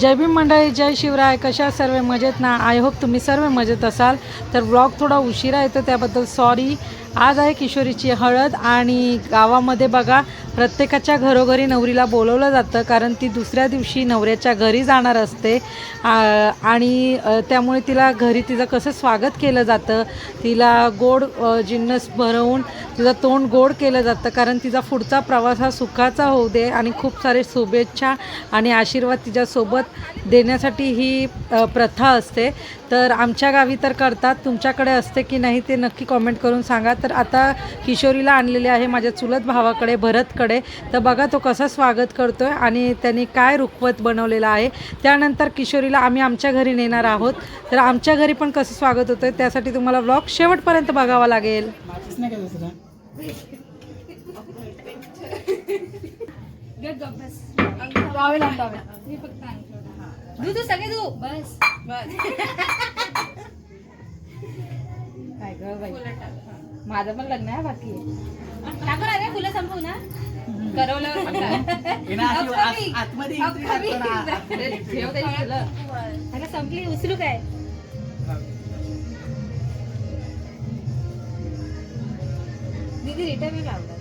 जय भीम मंडळी जय शिवराय. कशा सर्व? मजेत ना? आय होप तुम्ही सर्व मजेत असाल. तर ब्लॉग थोडा उशिरा येतो त्याबद्दल सॉरी आज आहे किशोरीची हळद आणि गावामध्ये बघा प्रत्येकाच्या घरोघरी नवरीला बोलवलं जातं कारण ती दुसऱ्या दिवशी नवऱ्याच्या घरी जाणार असते. आणि त्यामुळे तिला घरी तिचं कसं स्वागत केलं जातं तिला गोड जिन्नस भरवून तिचं तोंड गोड केलं जातं कारण तिचा पुढचा प्रवास हा सुखाचा होऊ दे आणि खूप सारे शुभेच्छा आणि आशीर्वाद तिच्यासोबत देण्यासाठी ही प्रथा असते. तर आमच्या गावी तर करतात तुमच्याकडे असते की नाही ते नक्की कॉमेंट करून सांगा. तर आता किशोरीला आणलेले आहे माझ्या चुलत भावाकडे भरतकडे. तर बघा तो कसा स्वागत करतोय आणि त्यांनी काय रुखवत बनवलेलं आहे. त्यानंतर किशोरीला आम्ही आमच्या घरी नेणार आहोत. तर आमच्या घरी पण कसं स्वागत होतं त्यासाठी तुम्हाला ब्लॉग शेवटपर्यंत बघावा लागेल. तू तू सगळे तू बस बस. काय ग बाई. माझं पण लग्न आहे बाकी. टाकू रे फुलं संपवू ना. करवल्यावर अगं संपली उचलू काय? दीदी रिटर्न लावतात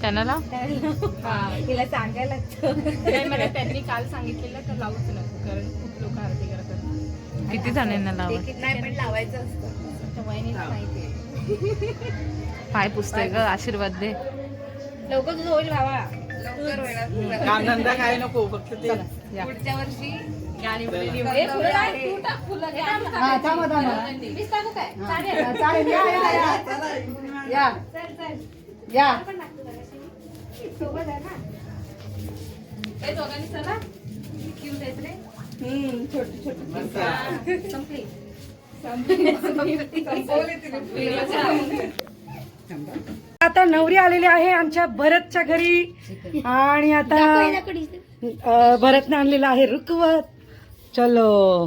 त्यांना तिला सांगायला नाही, मला त्यांनी काल सांगितलेलं तर लावूच नको कारण खूप लोक आरती करतात. किती जणांना लावा? नाही पण लावायचं असतं. माहिती पाय पुसतोय ग आशीर्वाद दे. लवकर तुझं होईल भावा. लवकर होईल. काय नको फक्त ते पुढच्या वर्षी गाणी मुलींनी ए, फुलं टाक, तू टाक फुलं. ए, थांब, थांब. मीच टाकू काय? चालेल. या चल, चल. या. आपण टाकतो जराशी. सोबत आहे ना? ए दोघांनी चला. क्यूट आहेत रे. छोटी छोटी. संपली. आता नवरी आलेली आहे आमच्या भरतच्या घरी. आणि आता भरतने आणलेला आहे रुकवत चलो.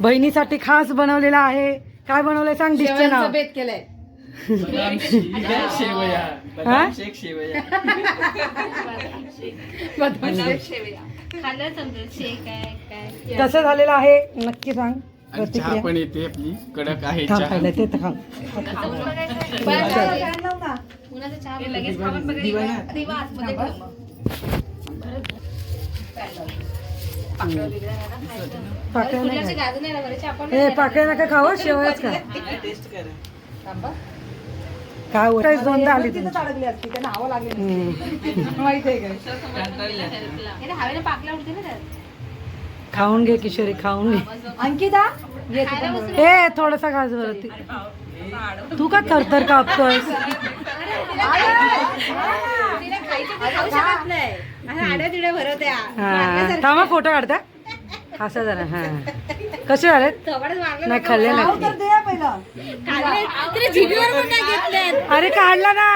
बहिणीसाठी खास बनवलेला आहे. काय बनवलंय सांग डिशचं नाव. बेत केलंय. हा? कसं झालेलं आहे? नक्की सांग. आणि चहा प्रतिक्रिया. पण येते आपली. कडक आहे थांब चहा. खायला ते तर खाऊ. पाकळ्या नाही आपण ए पाकळ्या नका खावं शेवयाच करा काय होत? दोनदा आली तुमची. अडकली असती त्या नावं लागली हम्म. माहीत आहे काय हे हवेला पाकल्या उडते ना त्यात. खाऊन घे किशोरी खाऊन घे. अंकिता ए थोडासा घास भरती तू का थरथर कापतोय हा थांबा फोटो काढता असं जरा हा. कसे झाले नाही खाल्ले नाही अरे काढला ना.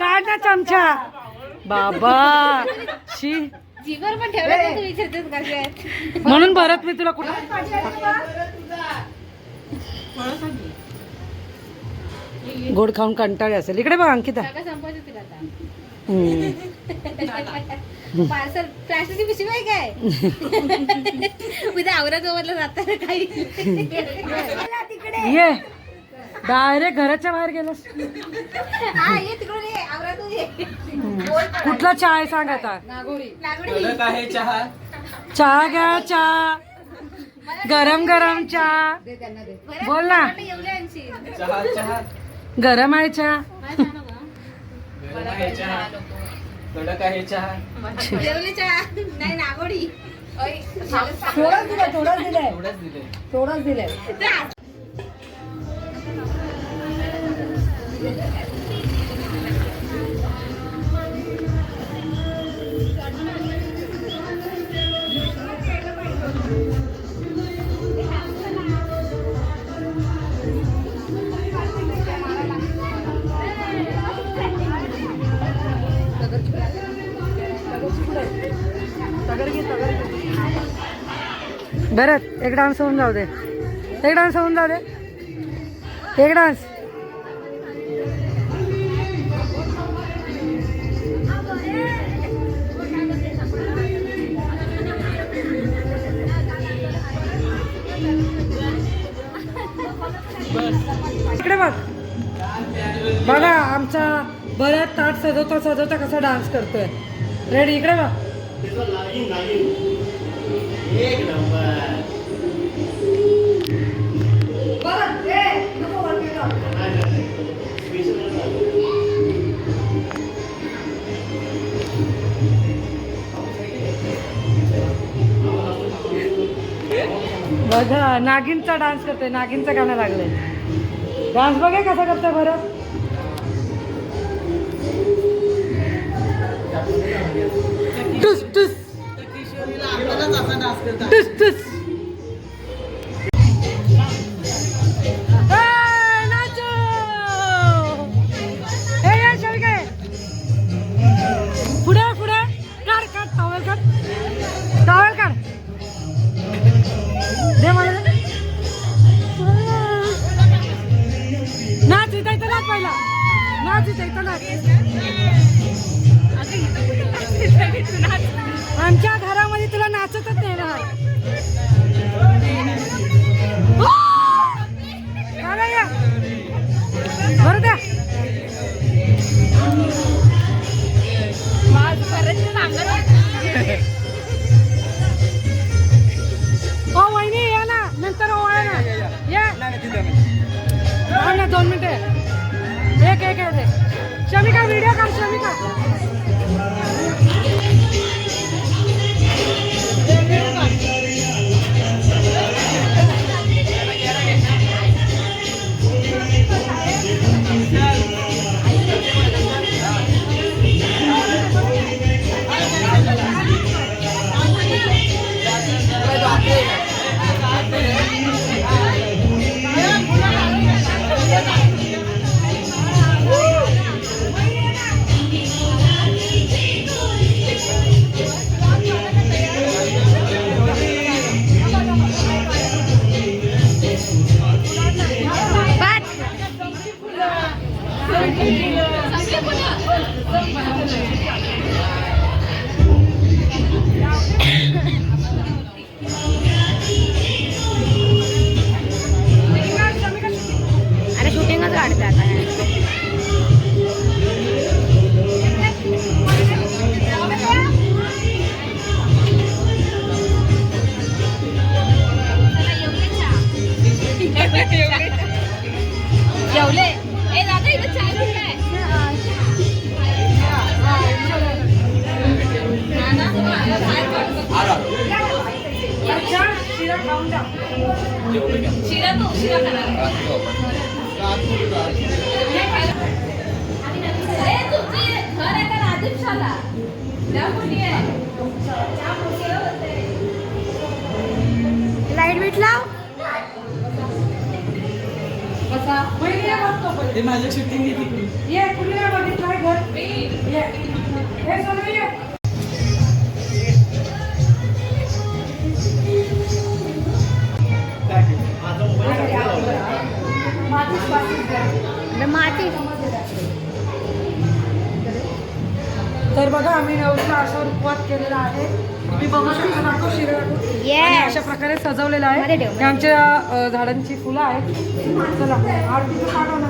काढ ना. चमचा. बाबा. शी. जिभेवर पण ठेवलं तर तू विचारतेस कसे आहेत म्हणून भरत मी तुला कुठं गोड खाऊन कंटाळी असेल. इकडे बघ अंकिता. सगळं संपवायचं तिला आता. हम्म. पार्सल प्लास्टिकची पिशवी आहे काय? उद्या औरंगाबादला जाताना काही. ये. डायरेक्ट घराच्या बाहेर गेलास. हा ये तिकडून ये औरंगाबाद ये. कुठला चहा आहे सांग आता. नागोडी कडक आहे चहा. चहा घ्या चहा. गरम गरम चहा. बोल ना. चहा चहा. गरम आहे चहा. गरम आहे चहा. कडक आहे चहा. नाही नागोडी थोडंच दिलंय थोडंच दिलंय. थोडंच दिलंय. भरत एक डान्स होऊन जाऊ दे. एक डान्स होऊन जाऊ दे. एक डान्स. इकडे बघ. बघा आमचा बऱ्याच ताट सजवता सजवता कसा डान्स करतोय. रेडी इकडे बघ. नागिनचा डान्स करते नागिनचं गाणं लागलंय. डान्स बघा कसा करतोय बरं. टुस टुस. टुस टुस. शमिका अरे शूटिंगच काढते आता. लाइट बीट लाव. माझं शूटिंग घेतली. ये कुठे नाही बघितलंय घर? ये. हे सोनवी ये. आम्ही नवरीला असा उपवास केलेला आहे. मी बघू शकतो दाखव शिरा दाखव. आणि अशा प्रकारे सजवलेलं आहे. हे आमच्या झाडांची फुलं आहेत. चला आरतीचं पाठव ना.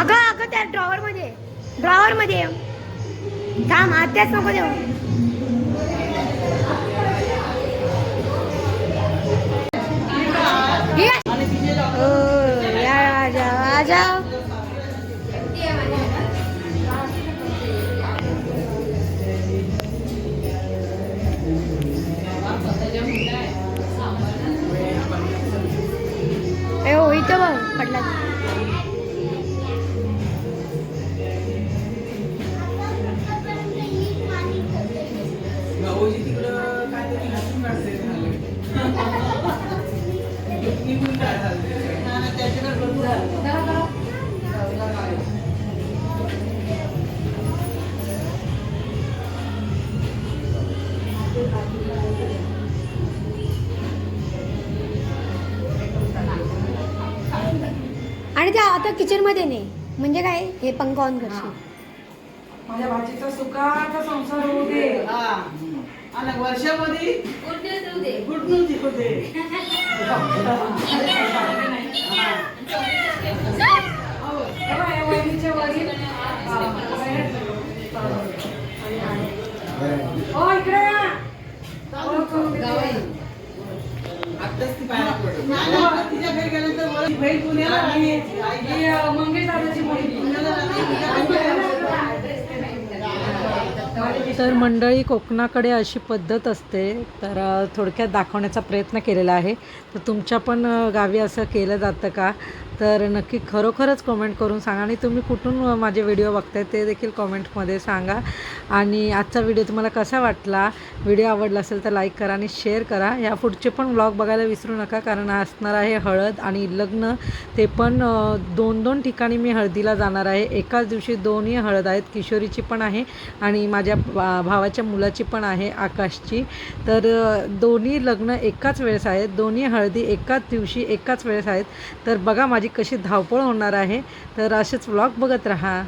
अगं अगं त्या ड्रॉवर मध्ये. ड्रॉवर मध्ये. काम आत्याच नको देऊ. राजा राजा. आणि त्या आता किचनमध्ये नाही. म्हणजे काय? हे पंखा ऑन करशील. माझ्या भाजीचा सुखाचा संसार होऊ दे. आणि वर्षामध्ये गुड न्यूज होते तेव्हा या वहिनीच्या वडील, अ, हो इकडे. आत्ताच ती नाही, आता तिच्या घरी गेल्यानंतर बहीण पुण्याला राहिली. आई ही, अ, मंगेश दादाची मुलगी. पुण्याला राहिली, तिच्या घरी गेल्यानंतर तर मंडळी कोकणाकडे अशी पद्धत असते. तर थोडक्यात दाखवण्याचा प्रयत्न केलेला आहे. तर तुमच्या पण गावी असं केलं जातं का? तर नक्की खरोखरच कमेंट करून सांगा. आणि तुम्ही कुठून माझे व्हिडिओ बघताय ते देखील कमेंटमध्ये सांगा. आणि आजचा व्हिडिओ तुम्हाला कसा वाटला व्हिडिओ आवडला असेल तर लाईक करा आणि शेअर करा. या पुढचे पण ब्लॉग बघायला विसरू नका कारण असणार आहे हळद आणि लग्न. ते पण दोन दोन ठिकाणी मी हळदीला जाणार आहे. एकाच दिवशी दोन्ही हळद आहेत किशोरीची पण आहे आणि माझ्या भावाच्या मुलाची पण आहे आकाशची. तर दोन्ही लग्न एकाच वेळेस आहेत दोन्ही हळदी एकाच दिवशी एकाच वेळेस आहेत. तर बघा माझी कशी धावपळ होणार आहे तर असेच व्लॉग बघत राहा.